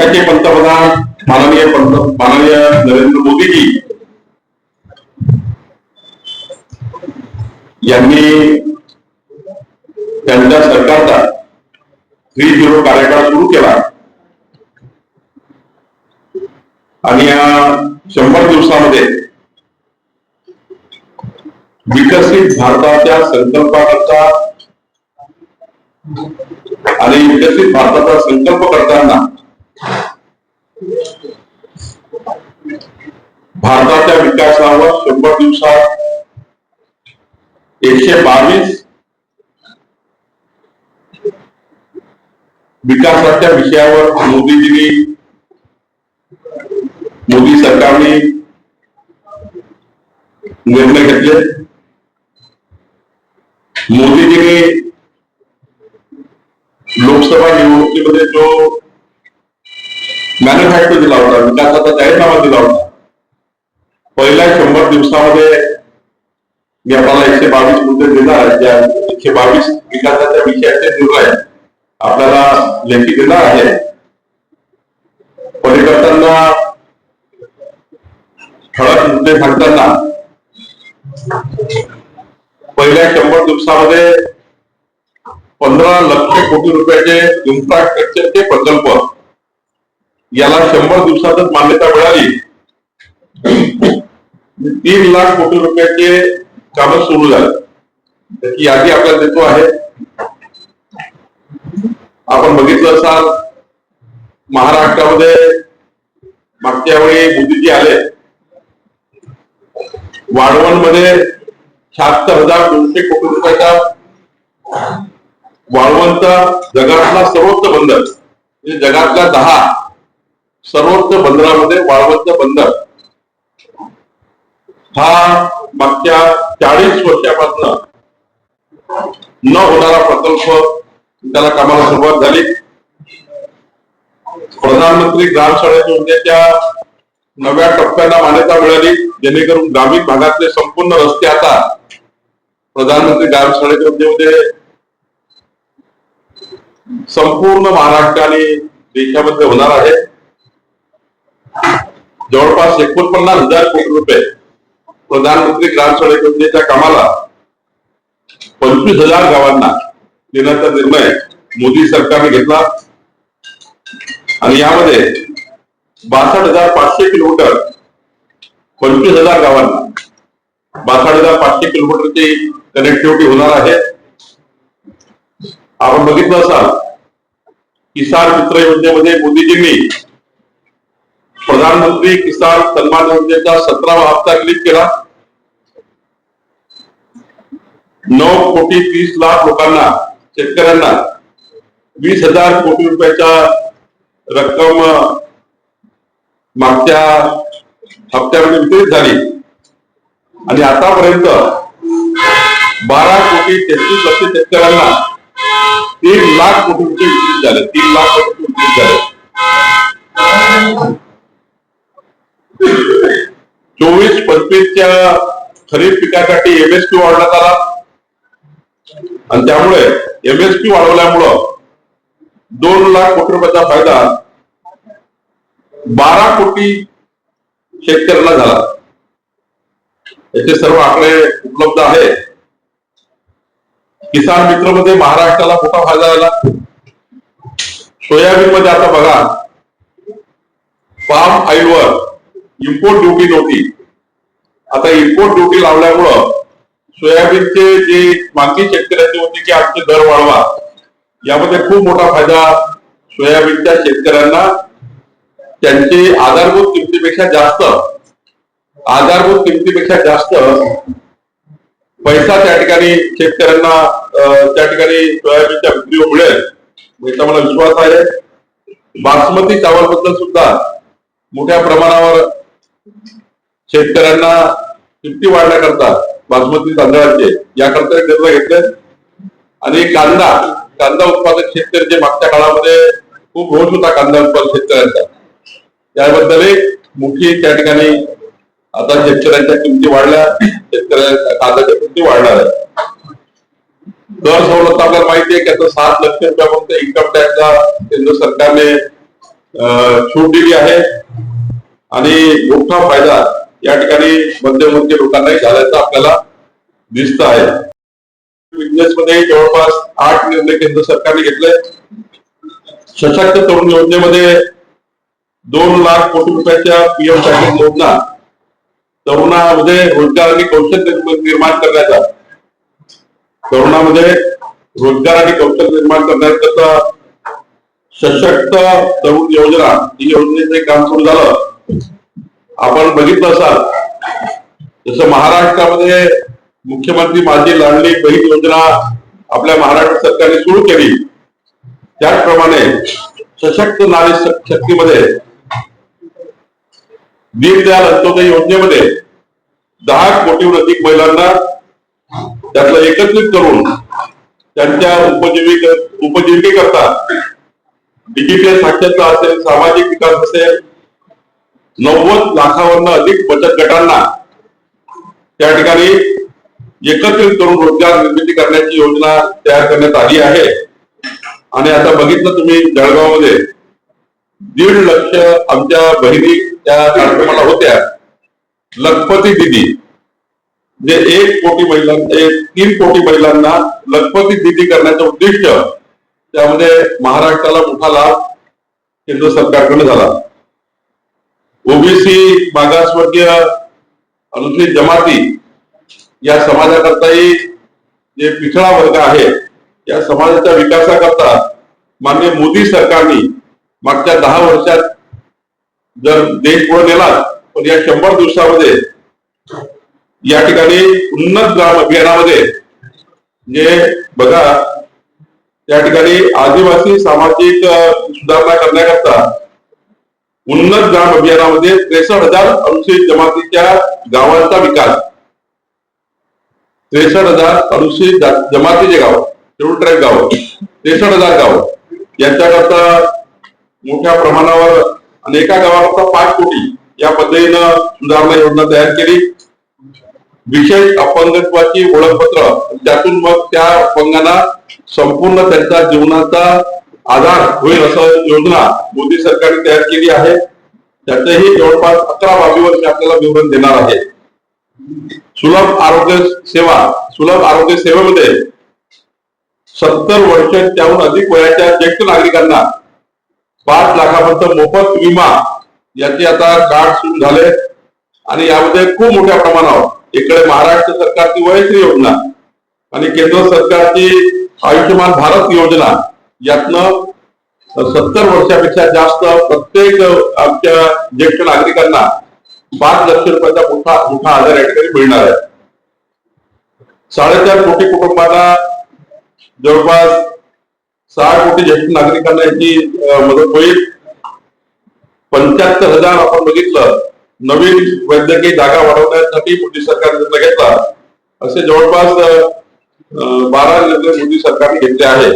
देशाचे पंतप्रधान माननीय माननीय नरेंद्र मोदीजी. यांनी त्यांच्या सरकारचा थ्री झिरो कार्यकाळ सुरू केला. आणि या शंभर दिवसामध्ये विकसित भारताच्या संकल्पाकरता आणि विकसित भारताचा संकल्प करताना भारताच्या विकासावर शंभर दिवसात एकशे बावीस विकासाच्या विषयावर मोदीजींनी मोदी सरकारने निर्णय घेतले. मोदीजींनी लोकसभा निवडणुकीमध्ये जो मॅन्युफॅक्चर दिला होता विकासाचा जाहीरनामा दिला होता पहिल्या शंभर दिवसामध्ये मी आपल्याला एकशे बावीस मुद्दे देणार आहे ज्या एकशे बावीस विकासाच्या विषयाचे निर्णय आपल्याला लेखी देणार आहे. पलीकडताना ठळक मुद्दे सांगताना पहिल्या शंभर दिवसामध्ये पंधरा लक्ष कोटी रुपयाचे इन्फ्रास्ट्रक्चरचे प्रकल्प याला शंभर दिवसातच मान्यता मिळाली. म्हणजे तीन लाख कोटी रुपयाचे काम सुरू झाले. त्याची यादी आपल्याला देतो आहे. आपण बघितलं असाल महाराष्ट्रामध्ये मागच्या वेळी मोदीजी आले. वाढवणमध्ये शहात्तर हजार दोनशे कोटी रुपयाचा वाळवंत जगातला सर्वोच्च बंदर म्हणजे जगातला दहा सर्वोच्च बंदरामध्ये वाळवंत बंदर हा मागच्या चाळीस वर्षापासून न होणारा प्रकल्प त्याला कामाला सुरुवात झाली. प्रधानमंत्री ग्राम सडक योजनेच्या नव्या टप्प्याला मान्यता मिळाली जेणेकरून ग्रामीण भागातले संपूर्ण रस्ते आता प्रधानमंत्री ग्राम सडक योजनेमध्ये संपूर्ण महाराष्ट्र आणि देशामध्ये होणार आहे. जवळपास एकोणपन्नास हजार कोटी रुपये प्रधानमंत्री ग्राम सडक योजनेच्या कामाला पंचवीस हजार गावांना देण्याचा निर्णय मोदी सरकारने घेतला. आणि यामध्ये बासष्ट हजार पाचशे किलोमीटर पंचवीस हजार गावांना बासष्ट हजार पाचशे किलोमीटरची कनेक्टिव्हिटी होणार आहे. आपण बघितलं असाल किसान मित्र योजनेमध्ये मोदीजींनी प्रधानमंत्री किसान सन्मान योजनेचा सतरावा हप्ता क्लिक केला. नऊ कोटी तीस लाख लोकांना शेतकऱ्यांना वीस हजार कोटी रुपयाच्या रक्कम मागच्या हप्त्यामध्ये वितरित झाली. आणि आतापर्यंत बारा कोटी तेहतीस लक्ष शेतकऱ्यांना तीन लाख कोटी रुपये वितरित झाले. तीन लाख कोटी रुपये वितरित झाले. पंचवीसच्या खरीप पिकासाठी एमएसपी वाढवण्यात आला. आणि त्यामुळे एमएसपी वाढवल्यामुळं दोन लाख कोटी रुपयाचा फायदा बारा कोटी शेतकऱ्यांना झाला. याचे सर्व आकडे उपलब्ध आहे. किसान मित्रमध्ये महाराष्ट्राला मोठा फायदा झाला. सोयाबीन मध्ये आता बघा पाम ऑइलवर इम्पोर्ट ड्युटी नव्हती. आता इम्पोर्ट ड्युटी लावल्यामुळं सोयाबीनचे जे मागणी शेतकऱ्यांची होती म्हणजे की आमचे दर वाढवा यामध्ये खूप मोठा फायदा सोयाबीनच्या शेतकऱ्यांना. त्यांचे आधारभूत किमतीपेक्षा जास्त आधारभूत किमतीपेक्षा जास्त पैसा त्या ठिकाणी शेतकऱ्यांना त्या ठिकाणी सोयाबीनच्या विक्रीवर मिळेल. याचा मला विश्वास आहे. बासमती चावलबद्दल सुद्धा मोठ्या प्रमाणावर शेतकऱ्यांना किमती वाढण्याकरता बासमती तांदळाचे याकरता निर्णय घेतले. आणि कांदा कांदा उत्पादक शेतकरी जे मागच्या काळामध्ये खूप होत होता कांदा उत्पादक शेतकऱ्यांचा. त्याबद्दलही मोठी त्या ठिकाणी आता शेतकऱ्यांच्या किमती वाढल्या शेतकऱ्यांच्या कांद्याच्या किमती वाढणार आहे दर सवलत आपल्याला माहिती आहे की आता सात लक्ष रुपयापर्यंत इन्कम टॅक्सचा केंद्र सरकारने सूट दिली आहे. आणि मोठा फायदा या ठिकाणी मध्यमवर्गीय लोकांनाही झाल्याचं आपल्याला दिसत आहे. बिझनेस मध्ये जवळपास आठ निर्णय केंद्र सरकारने घेतले. सशक्त तरुण योजनेमध्ये दोन लाख कोटी रुपयाच्या पीएम पॅकेज योजना तरुणामध्ये रोजगार आणि कौशल्य निर्माण- करण्याचा. तरुणामध्ये रोजगार आणि कौशल्य निर्माण करण्याकरता सशक्त तरुण योजना ही योजनेचे काम सुरू झालं. आपण बघितलं असाल जसं महाराष्ट्रामध्ये मुख्यमंत्री माझी लाडली बहीण योजना आपल्या महाराष्ट्र सरकारने सुरू केली. त्याचप्रमाणे सशक्त नारी शक्तीमध्ये दीनदयाल अंत्योदय योजनेमध्ये दहा कोटीहून अधिक महिलांना त्यातलं एकत्रित करून त्यांच्या उपजीविके उपजीविकेकरता डिजिटल साक्षरता असेल सामाजिक विकास असेल नव्वद लाखावरनं अधिक बचत गटांना त्या ठिकाणी एकत्रित करून रोजगार निर्मिती करण्याची योजना तयार करण्यात आली आहे. आणि आता बघितलं तुम्ही जळगावमध्ये दीड लक्ष आमच्या बहिणी त्या कार्यक्रमाला होत्या. लखपती दिदी. जे एक कोटी महिलांना तीन कोटी महिलांना लखपती दिदी करण्याचं उद्दिष्ट त्यामध्ये महाराष्ट्राला मोठा लाभ केंद्र सरकारकडे झाला. ओबीसी मागासवर्गीय अनुसूचित जमाती या समाजाकरताही जे पिछडा वर्ग आहे या समाजाच्या विकासाकरता माननीय मोदी सरकारने मागच्या दहा वर्षात जर देश पुढे नेला पण या शंभर दिवसामध्ये या ठिकाणी उन्नत ग्राम अभियानामध्ये जे बघा त्या ठिकाणी आदिवासी सामाजिक सुधारणा करण्याकरता उन्नत ग्राम अभियानामध्ये त्रेसष्ट हजार अनुसूचित जमातीच्या गावांचा विकास. त्रेसष्ट हजार अनुसूचित जमातीचे गाव शेड्यूल ट्राईब गाव त्रेसष्ट हजार गाव. यांच्याकरता मोठ्या प्रमाणावर आणि एका गावाकरता पाच कोटी या पद्धतीनं सुधारणा योजना तयार केली. विशेष अपंगत्वाची ओळखपत्र त्यातून मग त्या अपंगांना संपूर्ण त्यांच्या जीवनाचा आधार होईल असं योजना मोदी सरकारने तयार केली आहे. त्याचंही जवळपास अकरा बाबीवर मी आपल्याला विवरण देणार आहे. सुलभ आरोग्य सेवा सुलभ आरोग्य सेवेमध्ये सत्तर वर्ष त्याहून अधिक वयाच्या ज्येष्ठ नागरिकांना पाच लाखापर्यंत मोफत विमा याचे आता कार्ड सुरू झाले. आणि यामध्ये खूप मोठ्या प्रमाणावर इकडे महाराष्ट्र सरकारची वयश्री योजना आणि केंद्र सरकारची आयुष्यमान भारत योजना यातनं सत्तर वर्षापेक्षा जास्त प्रत्येक आमच्या ज्येष्ठ नागरिकांना पाच लक्ष रुपयाचा मोठा मोठा आधार या ठिकाणी मिळणार आहे. साडेचार कोटी कुटुंबांना जवळपास सहा कोटी ज्येष्ठ नागरिकांना याची मदत होईल. पंच्याहत्तर हजार आपण बघितलं नवीन वैद्यकीय जागा वाढवण्यासाठी मोदी सरकार निर्णय घेतला. असे जवळपास बारा निर्णय मोदी सरकारने घेतले आहे.